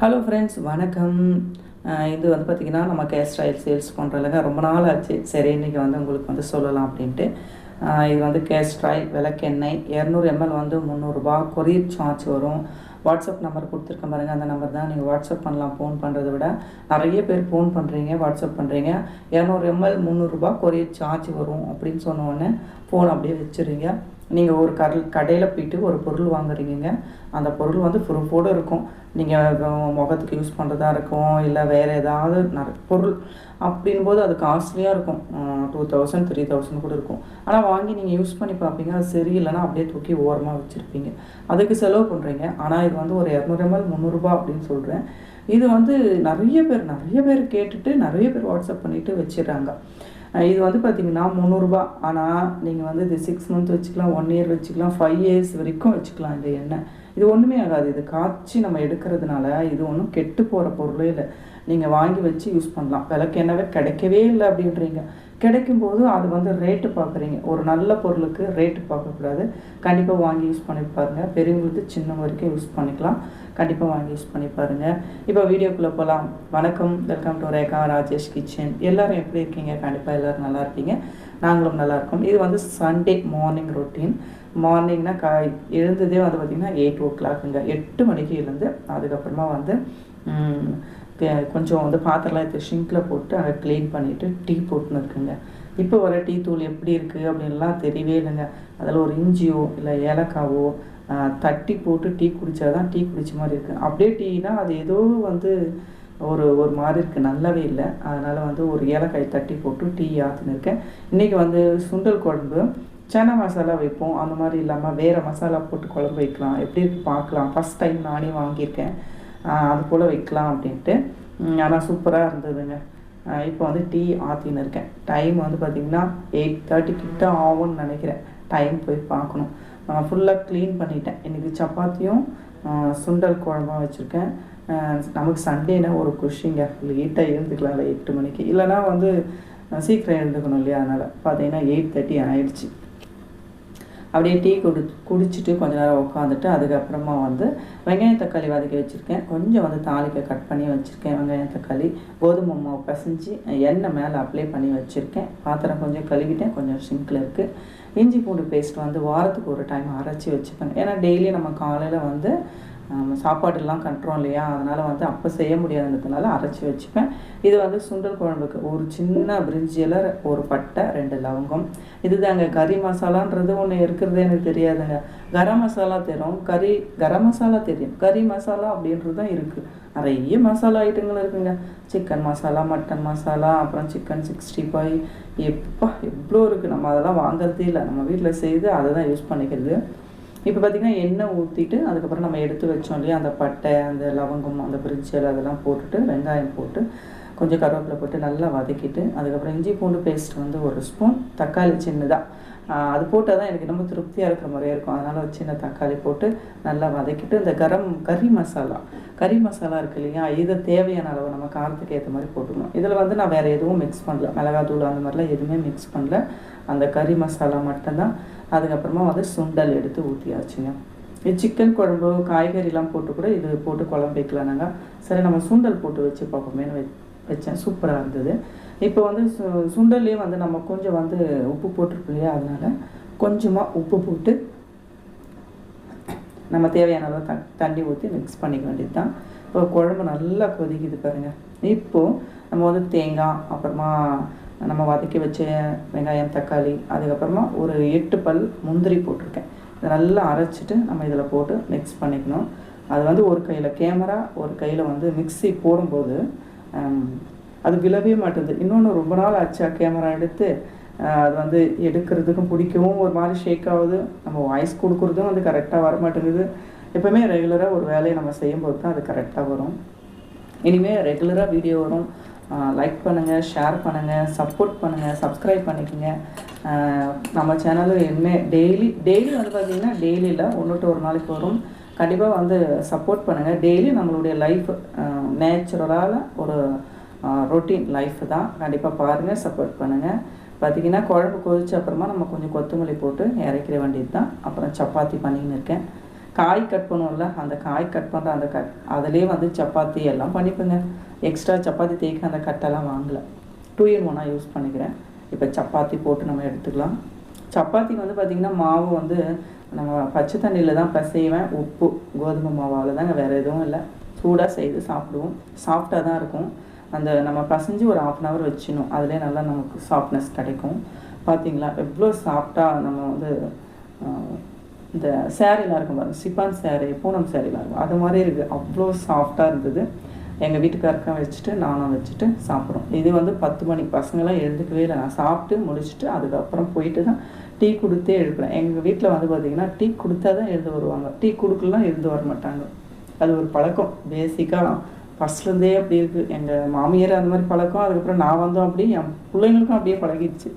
Hello friends வணக்கம். இது வந்து பார்த்திங்கன்னா நம்ம கேஸ் ஆயில் சேல்ஸ் பண்ணுறதுலங்க ரொம்ப நாள் ஆச்சு. சரி இன்றைக்கி வந்து உங்களுக்கு வந்து சொல்லலாம் அப்படின்ட்டு. இது வந்து கேஸ்ட் ஆயில் விளக்கெண்ணெய் இரநூறு எம்எல் வந்து முந்நூறுரூபா கொரியர் சார்ஜ் வரும். வாட்ஸ்அப் நம்பர் கொடுத்துருக்கேன் பாருங்கள் அந்த நம்பர் தான் நீங்கள் வாட்ஸ்அப் பண்ணலாம் ஃபோன் பண்ணுறதை விட. நிறைய பேர் ஃபோன் பண்ணுறீங்க வாட்ஸ்அப் பண்ணுறீங்க இரநூறு எம்எல் முந்நூறுரூபா கொரியர் சார்ஜ் வரும் அப்படின்னு சொன்ன உடனே ஃபோன் அப்படியே வச்சுருங்க. நீங்கள் ஒரு கடல் கடையில் போயிட்டு ஒரு பொருள் வாங்குறீங்க அந்த பொருள் வந்து ப்ரூஃபோடு இருக்கும். நீங்கள் முகத்துக்கு யூஸ் பண்ணுறதா இருக்கும் இல்லை வேறு ஏதாவது நிறைய பொருள் அப்படின்போது அது காஸ்ட்லியாக இருக்கும். டூ தௌசண்ட் த்ரீ தௌசண்ட் கூட இருக்கும். ஆனால் வாங்கி நீங்கள் யூஸ் பண்ணி பார்ப்பீங்க. அது சரியில்லைன்னா அப்படியே தூக்கி ஓரமாக வச்சுருப்பீங்க. அதுக்கு செலவு பண்ணுறீங்க ஆனால் இது வந்து ஒரு இரநூறு எம்எல் முந்நூறுரூபா அப்படின்னு சொல்கிறேன் இது வந்து நிறைய பேர் நிறைய பேர் கேட்டுட்டு நிறைய பேர் வாட்ஸ்அப் பண்ணிவிட்டு வச்சிடறாங்க. இது வந்து பார்த்தீங்கன்னா முந்நூறுரூபா ஆனால் நீங்கள் வந்து இது சிக்ஸ் மந்த் வச்சுக்கலாம் ஒன் இயர் வச்சுக்கலாம் ஃபைவ் இயர்ஸ் வரைக்கும் வச்சுக்கலாம் இந்த எண்ணெய் இது ஒன்றுமே ஆகாது. இது காய்ச்சி நம்ம எடுக்கிறதுனால இது ஒன்றும் கெட்டு போகிற பொருளே இல்லை. நீங்கள் வாங்கி வச்சு யூஸ் பண்ணலாம். விளக்கு என்னவே கிடைக்கவே இல்லை அப்படின்றீங்க. கிடைக்கும்போது அது வந்து ரேட்டு பார்க்குறீங்க. ஒரு நல்ல பொருளுக்கு ரேட்டு பார்க்கக்கூடாது. கண்டிப்பாக வாங்கி யூஸ் பண்ணி பாருங்கள் பெரியவங்களுக்கு சின்ன வரைக்கும் யூஸ் பண்ணிக்கலாம். கண்டிப்பாக வாங்கி யூஸ் பண்ணி பாருங்கள் இப்போ வீடியோக்குள்ளே போகலாம் வணக்கம். Welcome to Rekha Rajesh kitchen எல்லோரும் எப்படி இருக்கீங்க? கண்டிப்பாக எல்லோரும் நல்லா இருப்பீங்க. நாங்களும் நல்லாயிருக்கோம் இது வந்து சண்டே மார்னிங் ரொட்டீன் மார்னிங்னா கா எழுந்ததே வந்து பார்த்திங்கன்னா எயிட் ஓ கிளாக்குங்க எட்டு மணிக்கு எழுந்து அதுக்கப்புறமா வந்து கொஞ்சம் வந்து பாத்திரம்லாம் எடுத்து ஷிங்கில் போட்டு அதை க்ளீன் பண்ணிவிட்டு டீ போட்டுன்னு இருக்குங்க. இப்போ வர டீ தூள் எப்படி இருக்குது அப்படின்லாம் தெரியவே இல்லைங்க. அதில் ஒரு இஞ்சியோ இல்லை ஏலக்காவோ தட்டி போட்டு டீ குடித்தா தான் டீ குடித்த மாதிரி இருக்குது அப்படியே டீனா அது ஏதோ வந்து ஒரு ஒரு மாதிரி இருக்குது நல்லாவே இல்லை. அதனால் வந்து ஒரு ஏலக்காய் தட்டி போட்டு டீ ஆற்றுன்னு இருக்கேன். இன்றைக்கி வந்து சுண்டல் குழம்பு சனா மசாலா வைப்போம். அந்த மாதிரி இல்லாமல் வேறு மசாலா போட்டு குழம்பு வைக்கலாம். எப்படி இருக்குது பார்க்கலாம். ஃபஸ்ட் டைம் நானே வாங்கியிருக்கேன். அது போல் வைக்கலாம் அப்படின்ட்டு. ஆனால் சூப்பராக இருந்ததுங்க. இப்போ வந்து டீ ஆற்றின்னு இருக்கேன். டைம் வந்து பார்த்திங்கன்னா எயிட் தேர்ட்டி கிட்ட ஆகும்னு நினைக்கிறேன். டைம் போய் பார்க்கணும். ஃபுல்லாக க்ளீன் பண்ணிட்டேன். இன்றைக்கி சப்பாத்தியும் சுண்டல் குழம்பும் வச்சுருக்கேன். நமக்கு சண்டேனா ஒரு குஷிங்க. லேட்டாக எழுந்துக்கலாம்ல எட்டு மணிக்கு. இல்லைனா வந்து சீக்கிரம் எழுந்துக்கணும் இல்லையா? அதனால் பார்த்தீங்கன்னா எயிட் தேர்ட்டி ஆயிடுச்சு. அப்படியே டீ குடி குடிச்சிட்டு கொஞ்ச நேரம் உட்காந்துட்டு அதுக்கப்புறமா வந்து வெங்காயம் தக்காளி வதக்கி வச்சுருக்கேன். கொஞ்சம் வந்து தாளிக்க கட் பண்ணி வச்சுருக்கேன். வெங்காயம் தக்காளி கோதுமை மாவு பசைஞ்சு எண்ணெய் மேலே அப்ளை பண்ணி வச்சுருக்கேன். பாத்திரம் கொஞ்சம் கழுவிட்டேன். கொஞ்சம் சிங்கில் இருக்குது இஞ்சி பூண்டு பேஸ்ட் வந்து வாரத்துக்கு ஒரு டைம் அரைச்சி வச்சுப்பேன். ஏன்னா டெய்லி நம்ம காலையில் வந்து நம்ம சாப்பாடெல்லாம் கட்டுறோம் இல்லையா? அதனால் வந்து அப்போ செய்ய முடியாதுன்றதுனால அரைச்சி வச்சுப்பேன். இது வந்து சுண்டல் குழம்புக்கு ஒரு சின்ன பிரிஞ்சியில் ஒரு பட்டை ரெண்டு லவங்கம். இதுதாங்க கறி மசாலான்றது ஒன்று இருக்கிறதே எனக்கு தெரியாதுங்க. கரம் மசாலா தெரியும். கறி கரம் மசாலா தெரியும். கறி மசாலா அப்படின்றது தான் இருக்குது நிறைய மசாலா ஐட்டங்கள் இருக்குங்க. சிக்கன் மசாலா மட்டன் மசாலா அப்புறம் சிக்கன் சிக்ஸ்டி ஃபைவ். எப்பா எவ்வளோ இருக்குது நம்ம அதெல்லாம் வாங்குறதே இல்லை. நம்ம வீட்டில் செய்து அதை தான் யூஸ் பண்ணிக்கிறது. இப்போ பார்த்திங்கன்னா எண்ணெய் ஊற்றிட்டு அதுக்கப்புறம் நம்ம எடுத்து வச்சோம் இல்லையா? அந்த பட்டை அந்த லவங்கம் அந்த பிரிஞ்சல் அதெல்லாம் போட்டுட்டு வெங்காயம் போட்டு கொஞ்சம் கருவேப்பிலை போட்டு நல்லா வதக்கிட்டு அதுக்கப்புறம் இஞ்சி பூண்டு பேஸ்ட் வந்து ஒரு ஸ்பூன் தக்காளி சின்னதாக அது போட்டால் தான் எனக்கு ரொம்ப திருப்தியாக இருக்கிற மாதிரியே இருக்கும். அதனால் ஒரு சின்ன தக்காளி போட்டு நல்லா வதக்கிட்டு இந்த கரம் கறி மசாலா. கறி மசாலா இருக்கு இல்லையா? இதை தேவையான அளவு நம்ம காரத்துக்கு ஏற்ற மாதிரி போட்டுக்கணும். இதில் வந்து நான் வேறு எதுவும் மிக்ஸ் பண்ணல. மிளகாத்தூள் அந்த மாதிரிலாம் எதுவுமே மிக்ஸ் பண்ணல. அந்த கறி மசாலா மட்டும்தான். அதுக்கப்புறமா வந்து சுண்டல் எடுத்து ஊற்றியாச்சுங்க இது சிக்கன் குழம்பு காய்கறிலாம் போட்டு கூட இது போட்டு குழம்பு வைக்கலாம் நாங்கள் சரி நம்ம சுண்டல் போட்டு வச்சு பார்ப்போமேனு வை வச்சேன். சூப்பராக இருந்தது. இப்போ வந்து சு சுண்டல்லையே வந்து நம்ம கொஞ்சம் வந்து உப்பு போட்டிருக்கோம் இல்லையா? அதனால் கொஞ்சமாக உப்பு போட்டு நம்ம தேவையான அளவு த தண்ணி ஊற்றி மிக்ஸ் பண்ணிக்க வேண்டியது தான் இப்போ குழம்பு நல்லா கொதிக்குது பாருங்கள் இப்போது நம்ம வந்து தேங்காய் அப்புறமா நம்ம வதக்கி வச்ச வெங்காயம் தக்காளி அதுக்கப்புறமா ஒரு எட்டு பல் முந்திரி போட்டிருக்கேன். இதை நல்லா அரைச்சிட்டு நம்ம இதில் போட்டு மிக்ஸ் பண்ணிக்கணும். அது வந்து ஒரு கையில் கேமரா ஒரு கையில் வந்து மிக்ஸி போடும்போது அது விழவே மாட்டேங்குது இன்னொன்று ரொம்ப நாள் ஆச்சா கேமரா எடுத்து. அது வந்து எடுக்கிறதுக்கும் பிடிக்கவும் ஒரு மாதிரி ஷேக் ஆகுது. நம்ம வாய்ஸ் கொடுக்குறதும் வந்து கரெக்டாக வர மாட்டேங்குது எப்போவுமே ரெகுலராக ஒரு வேலையை நம்ம செய்யும்போது தான் அது கரெக்டாக வரும். இனிமேல் ரெகுலராக வீடியோ வரும். லைக் பண்ணுங்கள் ஷேர் பண்ணுங்கள் சப்போர்ட் பண்ணுங்கள் சப்ஸ்கிரைப் பண்ணிக்கோங்க. நம்ம சேனலும் என்ன டெய்லி டெய்லி வந்து பார்த்திங்கன்னா டெய்லியில் ஒன்று டு ஒரு நாளைக்கு வரும். கண்டிப்பாக வந்து சப்போர்ட் பண்ணுங்கள் டெய்லி நம்மளுடைய லைஃப் நேச்சுரலால் ஒரு ரொட்டீன் லைஃப் தான். கண்டிப்பாக பாருங்கள் சப்போர்ட் பண்ணுங்கள் பார்த்திங்கன்னா குழம்பு கொதிச்ச அப்புறமா நம்ம கொஞ்சம் கொத்தமல்லி போட்டு இறக்கிற வேண்டியது தான் அப்புறம் சப்பாத்தி பண்ணின்னு இருக்கேன். காய் கட் பண்ணுவோம்ல அந்த காய் கட் பண்ணுற அந்த கட் அதிலே வந்து சப்பாத்தி எல்லாம் பண்ணிப்பேங்க. எக்ஸ்ட்ரா சப்பாத்தி தேய்க்க அந்த கட்டெல்லாம் வாங்கலை. டூ இன் ஒன்னாக யூஸ் பண்ணிக்கிறேன். இப்போ சப்பாத்தி போட்டு நம்ம எடுத்துக்கலாம். சப்பாத்தி வந்து பார்த்திங்கன்னா மாவு வந்து நம்ம பச்சை தண்ணியில் தான் பிசைவேன். உப்பு கோதுமை மாவால் தாங்க வேறு எதுவும் இல்லை. சூடாக செய்து சாப்பிடுவோம். சாஃப்டாக தான் இருக்கும். அந்த நம்ம பசைஞ்சு ஒரு ஆஃப் அன் ஹவர் வச்சிடணும். அதிலே நல்லா நமக்கு சாஃப்ட்னஸ் கிடைக்கும். பார்த்தீங்களா எவ்வளோ சாஃப்டாக நம்ம வந்து இந்த சேரீலாம் இருக்கும் பாருங்க. சிப்பான் சேரீ பூனம் சேரீலாம் இருக்கும். அது மாதிரி இருக்குது அவ்வளோ சாஃப்டாக இருந்தது. எங்கள் வீட்டுக்காரருக்கும் வச்சுட்டு நானும் வச்சுட்டு சாப்பிட்றோம். இது வந்து பத்து மணி பசங்களாம் எழுந்துக்கவே இல்லை. நான் சாப்பிட்டு முடிச்சுட்டு அதுக்கப்புறம் போயிட்டு தான் டீ கொடுத்தே எழுப்புறேன் எங்கள் வீட்டில் வந்து பார்த்திங்கன்னா டீ கொடுத்தா தான் எழுந்து வருவாங்க. டீ கொடுக்கலாம் எழுந்து வர மாட்டாங்க. அது ஒரு பழக்கம். பேசிக்காக ஃபஸ்ட்லேருந்தே அப்படி இருக்குது எங்கள் மாமியார் அந்த மாதிரி பழக்கம். அதுக்கப்புறம் நான் வந்தோம் அப்படி என் பிள்ளைங்களுக்கும் அப்படியே பழகிடுச்சு.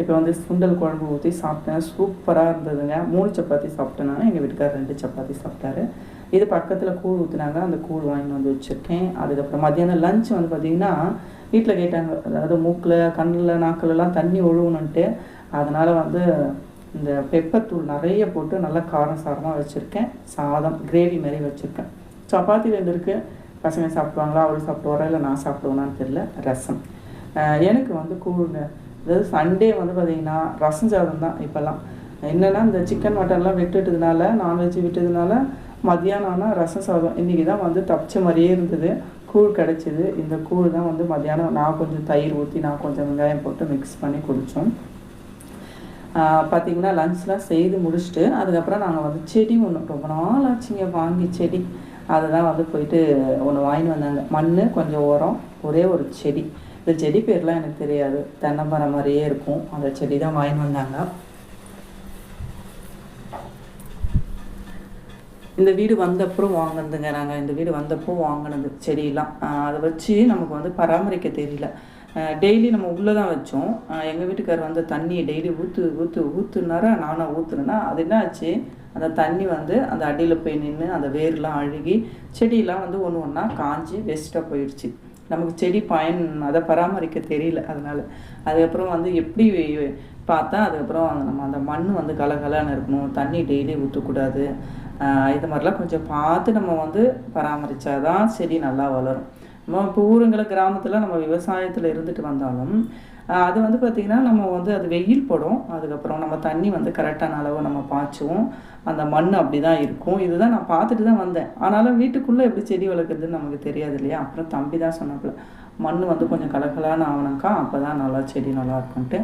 இப்போ வந்து சுண்டல் குழம்பு ஊற்றி சாப்பிட்டேன். சூப்பராக இருந்ததுங்க. மூணு சப்பாத்தி சாப்பிட்டேன் நான். எங்கள் வீட்டுக்கார் ரெண்டு சப்பாத்தி சாப்பிட்டாரு. இது பக்கத்தில் கூழ் ஊற்றுனாங்க அந்த கூழ் வாங்கி வந்து வச்சுருக்கேன். அதுக்கப்புறம் மத்தியானம் லஞ்ச் வந்து பார்த்திங்கன்னா வீட்டில் கேட்டாங்க. அதாவது மூக்கில் கண்ணில் நாக்கிலலாம் தண்ணி ஒழுகணுன்ட்டு அதனால் வந்து இந்த பெப்பர் தூள் நிறைய போட்டு நல்லா காரம் சாரமாக வச்சுருக்கேன். சாதம் கிரேவி மாதிரி வச்சுருக்கேன். சப்பாத்தி ரெண்டு இருக்குது பசங்க சாப்பிடுவாங்களா அவள் சாப்பிடுவாரா இல்லை நான் சாப்பிடுவேனான்னு தெரியல. ரசம். எனக்கு வந்து கூழுங்க அதாவது சண்டே வந்து பார்த்திங்கன்னா ரசம் சாதம் தான் இப்போல்லாம். என்னென்னா இந்த சிக்கன் மட்டன்லாம் விட்டுட்டதுனால நான்வெஜ் விட்டதுனால மத்தியானம் ஆனால் ரசம் சாதம். இன்றைக்கி தான் வந்து தப்பிச்ச மாதிரியே இருந்தது. கூழ் கிடச்சிது. இந்த கூழ் தான் வந்து மத்தியானம் நான் கொஞ்சம் தயிர் ஊற்றி நான் கொஞ்சம் வெங்காயம் போட்டு மிக்ஸ் பண்ணி குடித்தோம் பார்த்தீங்கன்னா லஞ்ச்லாம் செய்து முடிச்சுட்டு அதுக்கப்புறம் நாங்கள் வந்து செடி ஒன்று ரொம்ப நாள் ஆச்சுங்க வாங்கி செடி. அதை தான் வந்து போயிட்டு ஒன்று வாங்கிட்டு வந்தாங்க. மண் கொஞ்சம் உரம் ஒரே ஒரு செடி. இந்த செடி பேர்லாம் எனக்கு தெரியாது. தென்னை மரம் மாதிரியே இருக்கும். அந்த செடி தான் வாங்கிட்டு வந்தாங்க. இந்த வீடு வந்தப்புறம் வாங்கினதுங்க நாங்கள் இந்த வீடு வந்தப்போ வாங்கினது செடியெல்லாம். அதை வச்சு நமக்கு வந்து பராமரிக்க தெரியல. டெய்லி நம்ம உள்ளே தான் வச்சோம் எங்கள் வீட்டுக்காரர் வந்து தண்ணியை டெய்லி ஊற்று ஊற்று ஊற்றுனாரா நானும் ஊற்றுனேன்னா அது என்ன ஆச்சு? அந்த தண்ணி வந்து அந்த அடியில் போய் நின்று அந்த வேர்லாம் அழுகி செடியெலாம் வந்து ஒன்று ஒன்றா காஞ்சி வேஸ்ட்டாக போயிடுச்சு நமக்கு செடி பயன் அதை பராமரிக்க தெரியல அதனால். அதுக்கப்புறம் வந்து எப்படி பார்த்தா அதுக்கப்புறம் நம்ம அந்த மண் வந்து கலகலான்னு இருக்கணும். தண்ணி டெய்லி ஊற்றக்கூடாது இது மாதிரிலாம் கொஞ்சம் பார்த்து நம்ம வந்து பராமரித்தாதான் செடி நல்லா வளரும். நம்ம இப்போ ஊருங்களை கிராமத்தில் நம்ம விவசாயத்தில் இருந்துட்டு வந்தாலும் அது வந்து பார்த்திங்கன்னா நம்ம வந்து அது வெயில் படும். அதுக்கப்புறம் நம்ம தண்ணி வந்து கரெக்டான அளவு நம்ம பாய்ச்சுவோம். அந்த மண் அப்படி தான் இருக்கும். இதுதான் நான் பார்த்துட்டு தான் வந்தேன். ஆனாலும் வீட்டுக்குள்ளே எப்படி செடி வளர்க்குறதுன்னு நமக்கு தெரியாது இல்லையா? அப்புறம் தம்பி தான் சொன்னாப்புல மண் வந்து கொஞ்சம் கலகலான ஆகணுக்கா அப்போ தான் நல்லா செடி நல்லா இருக்கும்ன்ட்டு.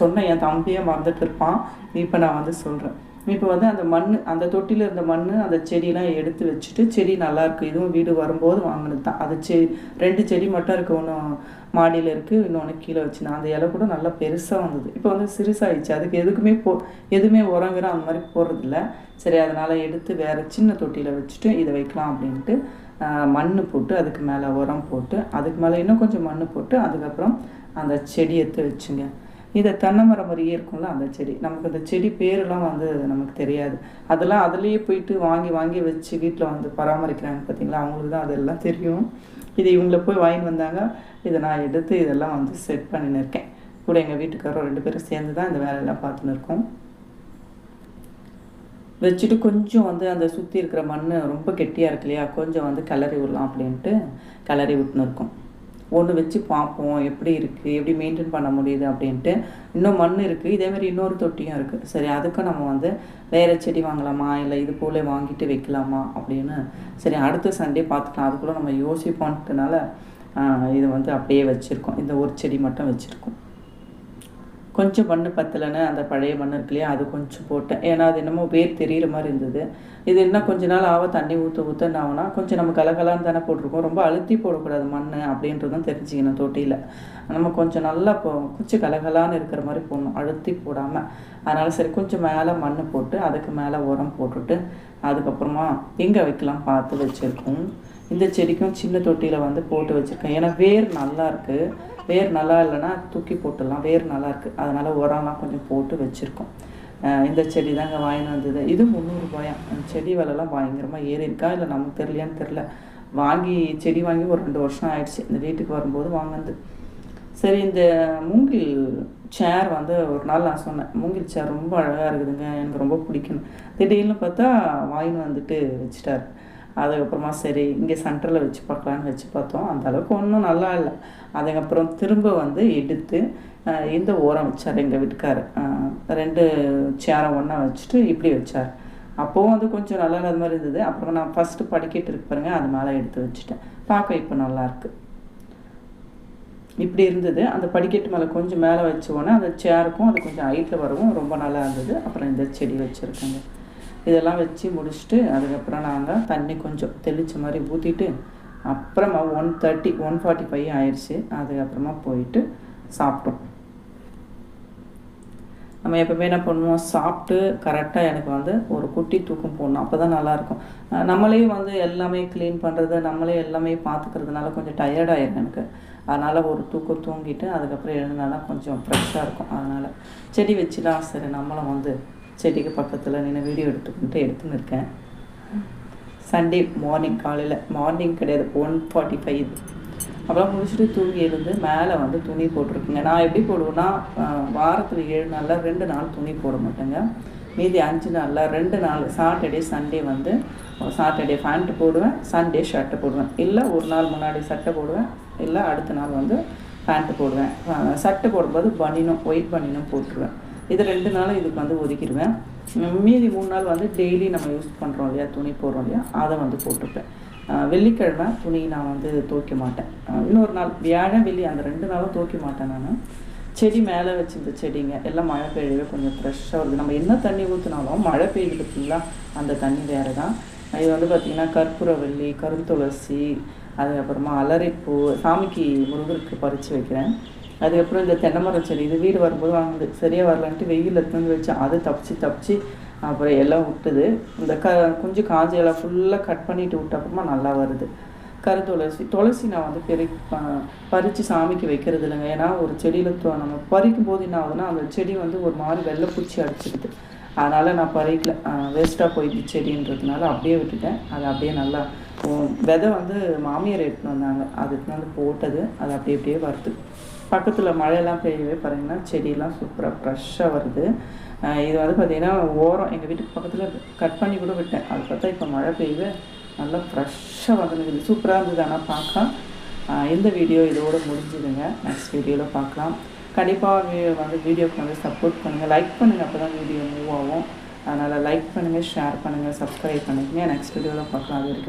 சொன்னேன். என் தம்பியே மறந்துட்டு இருப்பான். இப்போ நான் வந்து சொல்கிறேன் இப்போ வந்து அந்த மண் அந்த தொட்டியில் இருந்த மண் அந்த செடியெல்லாம் எடுத்து வச்சுட்டு செடி நல்லாயிருக்கு இதுவும் வீடு வரும்போது வாங்கினது தான். அது செ ரெண்டு செடி மட்டும் இருக்குது ஒன்று மாடியில் இருக்குது இன்னொன்று கீழே வச்சுனா அந்த இலை கூட நல்லா பெருசாக வந்தது. இப்போ வந்து சிறுசாகிடுச்சு அதுக்கு எதுக்குமே போ எதுவுமே உரங்குற அந்த மாதிரி போடுறதில்ல. சரி அதனால் எடுத்து வேறு சின்ன தொட்டியில் வச்சுட்டு இதை வைக்கலாம் அப்படின்ட்டு மண் போட்டு அதுக்கு மேலே உரம் போட்டு அதுக்கு மேலே இன்னும் கொஞ்சம் மண் போட்டு அதுக்கப்புறம் அந்த செடி எடுத்து வச்சுங்க. இதை தென்னை மரம் மாதிரியே இருக்கும்ல அந்த செடி. நமக்கு அந்த செடி பேரெல்லாம் வந்து நமக்கு தெரியாது. அதெல்லாம் அதுலேயே போயிட்டு வாங்கி வாங்கி வச்சு வீட்டில் வந்து பராமரிக்கிறாங்க பார்த்தீங்களா அவங்களுக்கு தான் அதெல்லாம் தெரியும். இது இவங்கள போய் வாங்கி வந்தாங்க. இதை நான் எடுத்து இதெல்லாம் வந்து செட் பண்ணின்னு இருக்கேன். கூட எங்கள் வீட்டுக்காரரும் ரெண்டு பேரும் சேர்ந்து தான் இந்த வேலையெல்லாம் பார்த்துன்னு இருக்கோம். வச்சுட்டு கொஞ்சம் வந்து அந்த சுற்றி இருக்கிற மண் ரொம்ப கெட்டியாக இருக்கு இல்லையா? கொஞ்சம் வந்து கிளறி விடலாம் அப்படின்ட்டு கிளறி விட்டுன்னு இருக்கோம். ஒன்று வச்சு பார்ப்போம் எப்படி இருக்குது எப்படி மெயின்டைன் பண்ண முடியுது அப்படின்ட்டு இன்னும் மண் இருக்குது இதேமாரி இன்னொரு தொட்டியும் இருக்குது சரி அதுக்கும் நம்ம வந்து வேறு செடி வாங்கலாமா? இல்லை இது போல வாங்கிட்டு வைக்கலாமா? அப்படின்னு சரி அடுத்த சண்டே பார்த்துக்கலாம். அதுக்குள்ளே நம்ம யோசிப்போன்ட்டுனால இது வந்து அப்படியே வச்சுருக்கோம். இந்த ஒரு செடி மட்டும் வச்சுருக்கோம். கொஞ்சம் மண் பத்தலைன்னு அந்த பழைய மண் இருக்கு இல்லையா அது கொஞ்சம் போட்டேன். ஏன்னா அது என்னமோ வேர் தெரிகிற மாதிரி இருந்தது. இது என்ன கொஞ்ச நாள் ஆக தண்ணி ஊற்ற ஊற்ற என்ன ஆகுனா கொஞ்சம் நம்ம கலகலான்னு தானே போட்டிருக்கோம். ரொம்ப அழுத்தி போடக்கூடாது மண் அப்படின்றதும் தெரிஞ்சுக்கணும் தொட்டியில். நம்ம கொஞ்சம் நல்லா போ கொஞ்சம் கலகலான்னு இருக்கிற மாதிரி போடணும். அழுத்தி போடாமல் அதனால் சரி கொஞ்சம் மேலே மண் போட்டு அதுக்கு மேலே உரம் போட்டுட்டு அதுக்கப்புறமா எங்கே வைக்கலாம்? பார்த்து வச்சுருக்கோம். இந்த செடிக்கும் சின்ன தொட்டியில் வந்து போட்டு வச்சுருக்கேன். ஏன்னா வேர் நல்லா இருக்குது வேர் நல்லா இல்லைன்னா தூக்கி போட்டுடலாம். வேர் நல்லா இருக்குது அதனால் உரம்லாம் கொஞ்சம் போட்டு வச்சுருக்கோம். இந்த செடி தாங்க வாங்கின்னு வந்தது. இது முந்நூறுபாயா செடி விலைலாம் பயங்கரமாக ஏறி இருக்கா? இல்லை நமக்கு தெரியலையான்னு தெரில வாங்கி செடி வாங்கி ஒரு ரெண்டு வருஷம் ஆயிடுச்சு. இந்த வீட்டுக்கு வரும்போது வாங்கினது. சரி இந்த மூங்கில் சேர் வந்து ஒரு நாள் நான் சொன்னேன். மூங்கில் சேர் ரொம்ப அழகாக இருக்குதுங்க. எனக்கு ரொம்ப பிடிக்கும் திடீர்னு பார்த்தா வாங்கின்னு வந்துட்டு வச்சுட்டாரு. அதுக்கப்புறமா சரி இங்கே சென்டரில் வச்சு பார்க்கலான்னு வச்சு பார்த்தோம். அந்த அளவுக்கு ஒன்றும் நல்லா இல்லை. அதுக்கப்புறம் திரும்ப வந்து எடுத்து இந்த ஓரம் வச்சார் எங்கள் வீட்டுக்கார் ரெண்டு சேரை ஒன்றா வச்சுட்டு இப்படி வச்சார். அப்போவும் வந்து கொஞ்சம் நல்லா இல்லாத மாதிரி இருந்தது. அப்புறம் நான் ஃபஸ்ட்டு படிக்கட்டு இருக்கு பாருங்க அது மேலே எடுத்து வச்சுட்டேன். பார்க்க இப்போ நல்லாயிருக்கு இப்படி இருந்தது. அந்த படிக்கட்டு மேலே கொஞ்சம் மேலே வச்சோன்னே அந்த சேருக்கும் அது கொஞ்சம் ஹைட்டில் வரவும் ரொம்ப நல்லா இருந்தது. அப்புறம் இந்த செடி வச்சுருக்கேங்க. இதெல்லாம் வச்சு முடிச்சுட்டு அதுக்கப்புறம் நாங்கள் தண்ணி கொஞ்சம் தெளித்த மாதிரி ஊற்றிட்டு அப்புறமா one thirty one forty five ஆயிடுச்சு அதுக்கப்புறமா போயிட்டு சாப்பிட்டோம். நம்ம எப்பவுமே என்ன பண்ணுவோம்? சாப்பிட்டு கரெக்டாக எனக்கு வந்து ஒரு குட்டி தூக்கம் போடணும். அப்போ தான் நல்லாயிருக்கும் நம்மளே வந்து எல்லாமே க்ளீன் பண்ணுறது நம்மளே எல்லாமே பார்த்துக்கிறதுனால கொஞ்சம் டயர்டாயிடும் எனக்கு. அதனால் ஒரு தூக்கம் தூங்கிட்டு அதுக்கப்புறம் எழுந்தால் கொஞ்சம் ஃப்ரெஷ்ஷாக இருக்கும். அதனால் செடி வச்சுலாம் சரி நம்மளும் வந்து செடிக்கு பக்கத்தில் நின்று வீடியோ எடுத்துக்கிட்டு எடுத்துன்னு இருக்கேன். சண்டே மார்னிங் காலையில். மார்னிங் கிடையாது ஒன் ஃபார்ட்டி ஃபைவ் அப்புறம் முடிச்சுட்டு தூங்கி இருந்து மேலே வந்து துணி போட்டிருக்குங்க. நான் எப்படி போடுவேன்னா வாரத்தில் ஏழு நாளில் ரெண்டு நாள் துணி போட மாட்டேங்க. மீதி அஞ்சு நாளில் ரெண்டு நாள் சாட்டர்டே சண்டே வந்து சாட்டர்டே பேண்ட்டு போடுவேன் சண்டே ஷர்ட்டு போடுவேன். இல்லை ஒரு நாள் முன்னாடி சட்டை போடுவேன் இல்லை அடுத்த நாள் வந்து பேண்ட்டு போடுவேன். சட்டை போடும்போது பனினும் ஒயிட் பனினும் போட்டுருவேன். இது ரெண்டு நாளும் இதுக்கு வந்து ஒதுக்கிடுவேன். மீதி மூணு நாள் வந்து டெய்லி நம்ம யூஸ் பண்ணுறோம் இல்லையா துணி போடுறோம் இல்லையா அதை வந்து போட்டுப்பேன் வெள்ளிக்கிழமை துணி நான் வந்து துவைக்க மாட்டேன். இன்னொரு நாள் வியாழன் வெள்ளி அந்த ரெண்டு நாளும் துவைக்க மாட்டேன் நான். செடி மேலே வச்சிருந்த செடிங்க எல்லாம் மழை பெய்யவே கொஞ்சம் ஃப்ரெஷ்ஷாக வருது. நம்ம என்ன தண்ணி ஊற்றினாலும் மழை பெய்யுது பார்த்தீங்களா அந்த தண்ணி வேறு தான் இது வந்து பார்த்திங்கன்னா கற்பூரவல்லி கருந்துளசி அதுக்கப்புறமா அலரிப்பூ சாமிக்கு முருகருக்கு பறித்து வைக்கிறேன். அதுக்கப்புறம் இந்த தென்னை மரம் செடி இது வீடு வரும்போது வாங்குது சரியாக வரலான்ட்டு வெயில் எடுத்துன்னு வச்சேன். அது தப்பிச்சு தப்பிச்சு அப்புறம் எல்லாம் விட்டுது. இந்த க குஞ்சு காஞ்சி எல்லாம் ஃபுல்லாக கட் பண்ணிட்டு விட்ட அப்புறமா நல்லா வருது. கருத்துளசி துளசி நான் வந்து பெரு பறித்து சாமிக்கு வைக்கிறது இல்லைங்க. ஏன்னா ஒரு செடியில் நம்ம பறிக்கும் போது என்ன ஆகுதுன்னா அந்த செடி வந்து ஒரு மாதிரி வெள்ளைப்பூச்சி அடிச்சிடுது அதனால் நான் பறிக்கல. வேஸ்ட்டாக போயிடுச்சு செடின்றதுனால அப்படியே விட்டுட்டேன். அது அப்படியே நல்லா விதை வந்து மாமியார் எடுத்துன்னு வந்தாங்க. அது எடுத்துன்னு வந்து போட்டது. அது அப்படியே அப்படியே வருது. பக்கத்தில் மழையெல்லாம் பெய்யவே பாருங்கன்னா செடியெல்லாம் சூப்பராக ஃப்ரெஷ்ஷாக வருது. இது வந்து பார்த்திங்கன்னா ஓரம் எங்கள் வீட்டுக்கு பக்கத்தில் கட் பண்ணி கூட விட்டேன். அது பார்த்தா இப்போ மழை பெய்யுது நல்லா ஃப்ரெஷ்ஷாக வந்துருக்குது. சூப்பராக இருந்தது. ஆனால் பார்க்க இந்த வீடியோ இதோட முடிஞ்சுதுங்க. நெக்ஸ்ட் வீடியோவில் பார்க்கலாம். கண்டிப்பாக வந்து வீடியோக்கு வந்து சப்போர்ட் பண்ணுங்கள் லைக் பண்ணுங்கள் அப்போ தான் வீடியோ மூவ் ஆகும். அதனால் லைக் பண்ணுங்கள் ஷேர் பண்ணுங்கள் சப்ஸ்கிரைப் பண்ணிக்கங்க நெக்ஸ்ட் வீடியோவில் பார்க்கலாம். அது இருக்குது